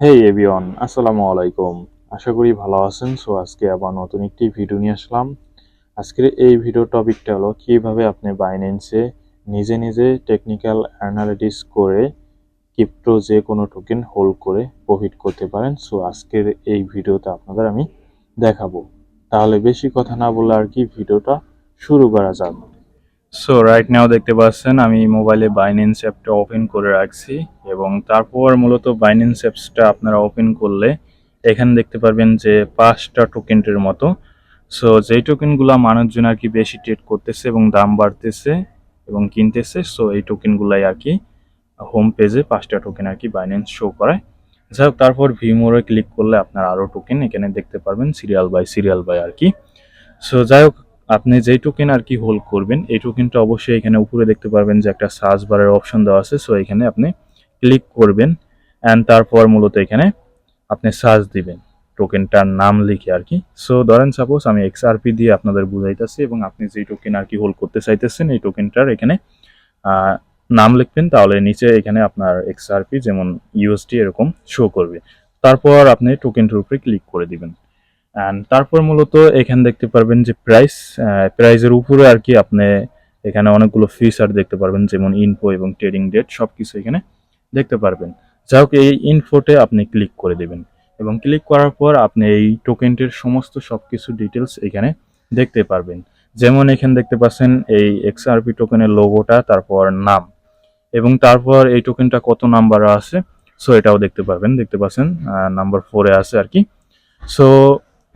হেই everyone আসসালামু আলাইকুম। আশা করি ভালো আছেন সো আজকে আবার নতুন একটি ভিডিও নিয়ে আসলাম। আজকের এই ভিডিও টপিকটা হলো কীভাবে আপনি বাইন্যান্সে নিজে নিজে টেকনিক্যাল অ্যানালিটিস করে ক্রিপ্টো যে কোনো টোকেন হোল্ড করে প্রফিট করতে পারেন সো আজকের এই ভিডিওতে আপনাদের আমি দেখাবো। তাহলে বেশি কথা না বলে আর কি ভিডিওটা শুরু করা যাক। সো রাইট নাও দেখতে পাচ্ছেন, আমি মোবাইলে বাইন্যান্স অ্যাপটা ওপেন করে রাখছি এবং তারপর মূলত বাইন্যান্স অ্যাপসটা আপনারা ওপেন করলে এখানে দেখতে পারবেন যে পাঁচটা টোকেনের মতো। সো যেই টোকেনগুলো মানুষজন আর কি বেশি ট্রেড করতেছে এবং দাম বাড়তেছে এবং কিনতেছে সো এই টোকেনগুলাই আর কি হোম পেজে পাঁচটা টোকেন আর কি বাইন্যান্স শো করায়। যাই হোক, তারপর ভিমোরে ক্লিক করলে আপনার আরও টোকেন এখানে দেখতে পারবেন সিরিয়াল বাই সিরিয়াল বাই আর কি। সো যাই হোক আপনি যেই টোকেন আর কি হোল্ড করবেন, এই টোকেনটা অবশ্যই এখানে উপরে দেখতে পারবেন যে একটা সার্চ বারের অপশন দেওয়া আছে। সো এখানে আপনি ক্লিক করবেন অ্যান্ড তারপর মূলত এখানে আপনি সার্চ দিবেন টোকেনটার নাম লিখে আর কি। সো ধরেন সাপোজ আমি এক্সআরপি দিয়ে আপনাদের বুঝাইতেছি এবং আপনি যেই টোকেন আর কি হোল্ড করতে চাইতেছেন, এই টোকেনটার এখানে নাম লিখবেন, তাহলে নিচে এখানে আপনার এক্সআরপি যেমন ইউএসডি এরকম শো করবে। তারপর আপনি টোকেনটার উপরে ক্লিক করে দিবেন। অ্যান্ড তারপর মূলত এখানে দেখতে পারবেন যে প্রাইস প্রাইজের উপরে আর কি আপনি এখানে অনেকগুলো ফিচার দেখতে পারবেন, যেমন ইনফো এবং ট্রেডিং ডেট সব কিছু এখানে দেখতে পারবেন। যাই হোক, এই ইনফোতে আপনি ক্লিক করে দেবেন এবং ক্লিক করার পর আপনি এই টোকেনটির সমস্ত সব কিছু ডিটেলস এখানে দেখতে পারবেন। যেমন এখানে দেখতে পাচ্ছেন এই এক্সআরপি টোকেনের লোগোটা তারপর নাম এবং তারপর এই টোকেনটা কত নাম্বার আছে সো এটাও দেখতে পারবেন। দেখতে পাচ্ছেন নাম্বার ফোরে আছে আর কি। সো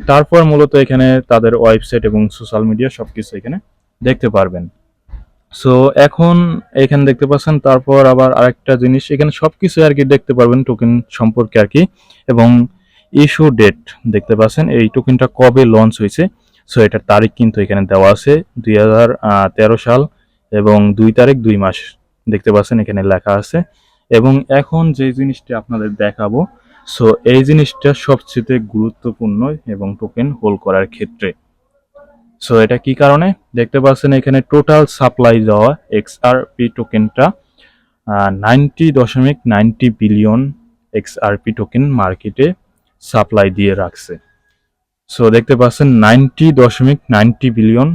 তারপর মূলত এখানে তাদের ওয়েবসাইট এবং সোশ্যাল মিডিয়া সবকিছু এখানে দেখতে পারবেন। সো এখন এখানে দেখতে পাচ্ছেন, তারপর আবার আরেকটা জিনিস, এখানে সবকিছু আর কি দেখতে পারবেন টোকেন সম্পর্কে আর কি এবং ইস্যু ডেট দেখতে পাচ্ছেন, এই টোকেনটা কবে লঞ্চ হয়েছে। সো এটার তারিখ কিন্তু এখানে দেওয়া আছে, দুই হাজার তেরো সাল এবং দুই তারিখ, দুই মাস, দেখতে পাচ্ছেন এখানে লেখা আছে। এবং এখন যে জিনিসটা আপনাদের দেখাবো সো এই জিনিসটা সবচেয়ে গুরুত্বপূর্ণ এবং টোকেন হোল্ড করার ক্ষেত্রে। সো এটা কি কারণে? দেখতে পাচ্ছেন এখানে টোটাল সাপ্লাই দেওয়া এক্সআরপি টোকেনটা নাইনটি দশমিক নাইনটি বিলিয়ন এক্সআরপি টোকেন মার্কেটে সাপ্লাই দিয়ে রাখছে। সো দেখতে পাচ্ছেন নাইনটি দশমিক ninety billion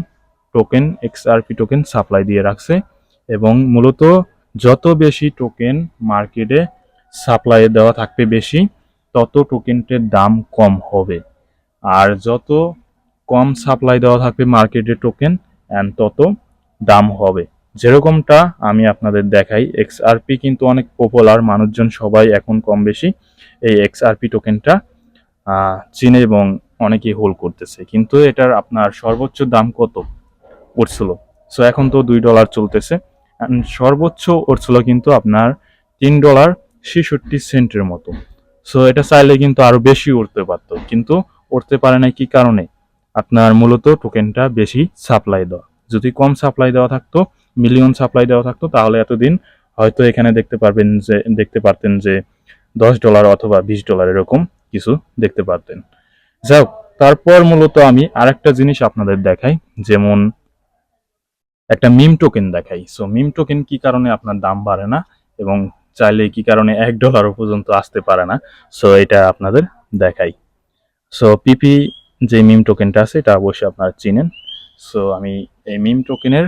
token XRP token supply দিয়ে রাখছে এবং মূলত যত বেশি টোকেন মার্কেটে সাপ্লাই দেওয়া থাকবে বেশি তত টোকেনটির দাম কম হবে। আর যত কম সাপ্লাই দেওয়া থাকবে মার্কেটে টোকেন অ্যান্ড তত দাম হবে। যেরকমটা আমি আপনাদের দেখাই এক্সআরপি কিন্তু অনেক পপুলার মানুষজন সবাই এখন কম বেশি এই এক্সআরপি টোকেনটা চিনে এবং অনেকেই হোল্ড করতেছে। কিন্তু এটার আপনার সর্বোচ্চ দাম কত? উঠছিল। সো এখন তো দুই ডলার চলতেছে। সর্বোচ্চ উঠছিল কিন্তু আপনার তিন ডলার ছেষট্টি সেন্টের মতো। সো এটা চাইলে কিন্তু আরও বেশি উঠতে পারতো। কিন্তু উঠতে পারে না কি কারণে? আপনার মূলত টোকেনটা বেশি সাপ্লাই দেওয়া। যদি কম সাপ্লাই দেওয়া থাকতো, মিলিয়ন সাপ্লাই দেওয়া থাকতো, তাহলে এতদিন হয়তো এখানে দেখতে পারবেন যে, দেখতে পারতেন যে, দশ ডলার অথবা বিশ ডলার এরকম কিছু দেখতে পারতেন। যাই তারপর মূলত আমি আরেকটা জিনিস আপনাদের দেখাই, যেমন একটা মিম টোকেন দেখাই। সো মিম টোকেন কি কারণে আপনার দাম বাড়ে না এবং চাইলে কি কারণে এক ডলারও পর্যন্ত আসতে পারে না? সো এটা আপনাদের দেখাই। সো পিপি যে মিম টোকেনটা আছে, এটা অবশ্যই আপনারা চিনেন। সো আমি এই মিম টোকেনের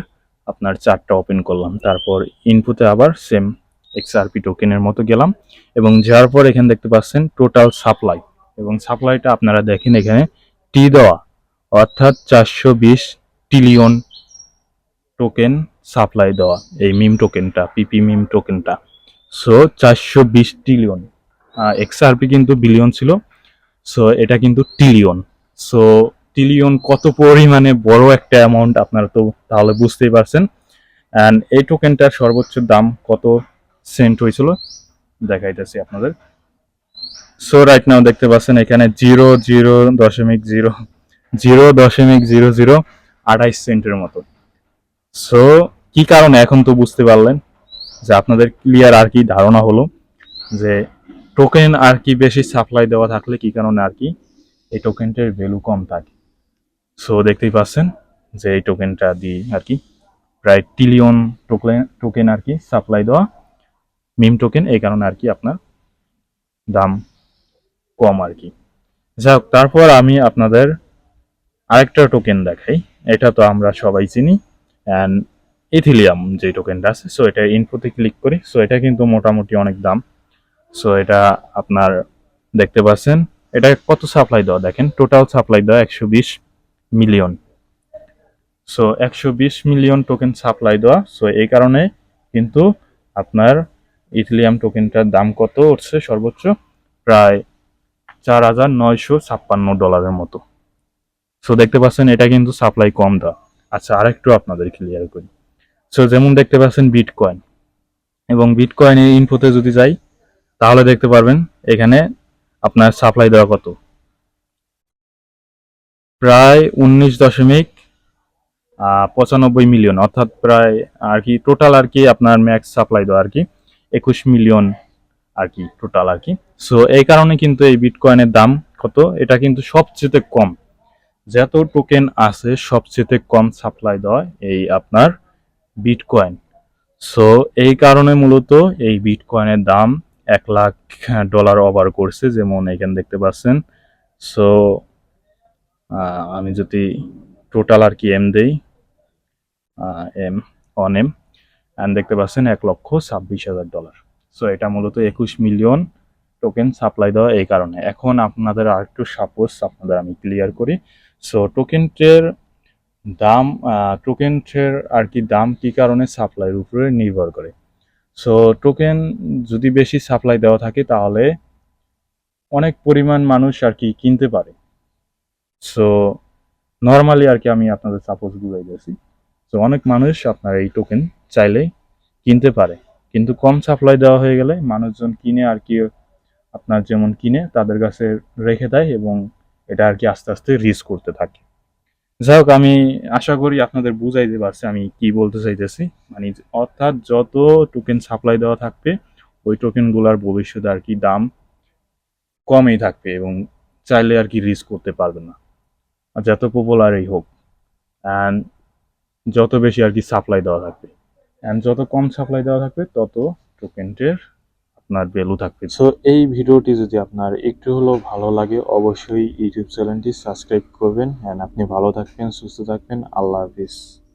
আপনার চারটা ওপেন করলাম। তারপর ইনপুটে আবার সেম এক্সআরপি টোকেনের মতো গেলাম। এবং যাওয়ার পর এখানে দেখতে পাচ্ছেন টোটাল সাপ্লাই এবং সাপ্লাইটা আপনারা দেখেন এখানে টি দেওয়া। অর্থাৎ চারশো বিশ ট্রিলিয়ন টোকেন সাপ্লাই দেওয়া এই মিম টোকেনটা পিপি মিম টোকেনটা সো চারশো বিশ ট্রিলিয়ন এক্সআরপি কিন্তু বিলিয়ন ছিল। সো এটা কিন্তু ট্রিলিয়ন সো ট্রিলিয়ন কত পরিমাণে বড় একটা অ্যামাউন্ট আপনারা তো তাহলে বুঝতেই পারছেন। অ্যান্ড এই টোকেনটার সর্বোচ্চ দাম কত সেন্ট হয়েছিল? দেখাইতেছি আপনাদের। সো রাইট নাও দেখতে পাচ্ছেন এখানে জিরো জিরো দশমিক জিরো জিরো দশমিক জিরো জিরো আঠাইশ সেন্টের মতো। সো কি কারণে এখন তো বুঝতে পারলেন? যে আপনাদের ক্লিয়ার আর কি ধারণা হলো যে টোকেন আর কি বেশি সাপ্লাই দেওয়া থাকলে কি কারণে আর কি এই টোকেনটার ভ্যালু কম থাকে। সো দেখতেই পাচ্ছেন যে এই টোকেনটা দিয়ে আর কি প্রায় ট্রিলিয়ন টোকেন টোকেন আর কি সাপ্লাই দেওয়া মিম টোকেন এই কারণে আর কি আপনার দাম কম আর কি। যাই হোক তারপর আমি আপনাদের আরেকটা টোকেন দেখাই। এটা তো আমরা সবাই চিনি। অ্যান্ড ইথিলিয়াম যে টোকেনটা আছে সো এটা ইনফোতে ক্লিক করি সো এটা কিন্তু মোটামুটি অনেক দাম। সো এটা আপনার দেখতে পাচ্ছেন, এটা কত সাপ্লাই দেওয়া? দেখেন টোটাল সাপ্লাই দেওয়া একশো বিশ মিলিয়ন সো একশো বিশ মিলিয়ন টোকেন সাপ্লাই দেওয়া সো এই কারণে কিন্তু আপনার ইথিলিয়াম টোকেনটার দাম কত উঠছে সর্বোচ্চ? প্রায় চার হাজার নয়শো ছাপ্পান্ন ডলারের মতো। সো দেখতে পাচ্ছেন, এটা কিন্তু সাপ্লাই কম দেওয়া। আচ্ছা আরেকটু আপনাদের ক্লিয়ার করি। সো যেমন দেখতে পাচ্ছেন বিটকয়েন এবং বিটকয়েনের ইনফোতে যদি যাই, তাহলে দেখতে পারবেন এখানে আপনার সাপ্লাই দেওয়া কত? প্রায় উনিশ দশমিক পঁচানব্বই মিলিয়ন অর্থাৎ প্রায় আর কি টোটাল আর কি আপনার ম্যাক্স সাপ্লাই দেওয়া আর কি, একুশ মিলিয়ন আর কি টোটাল আর কি। সো এই কারণে কিন্তু এই বিটকয়েনের দাম কত? এটা কিন্তু সবচেয়ে কম। যত টোকেন আছে, সবচেয়ে কম সাপ্লাই দেওয়া এই আপনার বিটকয়েন সো এই কারণে মূলত এই বিটকয়েনের দাম এক লাখ ডলার ওভার করছে, যেমন এখানে দেখতে পাচ্ছেন। সো আমি যদি টোটাল আর কি এম দেই এম অন এম অ্যান্ড দেখতে পাচ্ছেন এক লক্ষ ছাব্বিশ হাজার ডলার সো এটা মূলত একুশ মিলিয়ন টোকেন সাপ্লাই দেওয়া এই কারণে। এখন আপনাদের আর একটু সাপোজ আপনাদের আমি ক্লিয়ার করি। সো টোকেনটের দাম টোকেনের আর কি দাম কি কারণে সাপ্লাইয়ের উপরে নির্ভর করে। সো টোকেন যদি বেশি সাপ্লাই দেওয়া থাকে, তাহলে অনেক পরিমাণ মানুষ আর কি কিনতে পারে। সো নর্মালি আর কি আমি আপনাদের সাপোজ বুঝাই দিয়েছি। সো অনেক মানুষ আপনার এই টোকেন চাইলে কিনতে পারে। কিন্তু কম সাপ্লাই দেওয়া হয়ে গেলে মানুষজন কিনে আর কি আপনার যেমন কিনে, তাদের কাছে রেখে দেয় এবং এটা আর কি আস্তে আস্তে রিস্ক করতে থাকে। যাই হোক আমি আশা করি আপনাদের বুঝাইতে পারছি আমি কি বলতে চাইতেছি। মানে অর্থাৎ যত টোকেন সাপ্লাই দেওয়া থাকবে, ওই টোকেনগুলোর ভবিষ্যতে আর কি দাম কমই থাকবে এবং চাইলে আর কি রিস্ক করতে পারবে না। যত পপুলারই হোক অ্যান্ড যত বেশি আর কি সাপ্লাই দেওয়া থাকবে অ্যান্ড যত কম সাপ্লাই দেওয়া থাকবে, তত টোকেনটের আপনার ভ্যালু থাকবে। সো এই ভিডিওটি যদি আপনার একটু হলেও ভালো লাগে, অবশ্যই ইউটিউব চ্যানেলটি সাবস্ক্রাইব করবেন। অ্যান্ড আপনি ভালো থাকবেন, সুস্থ থাকবেন। আল্লাহ হাফিজ।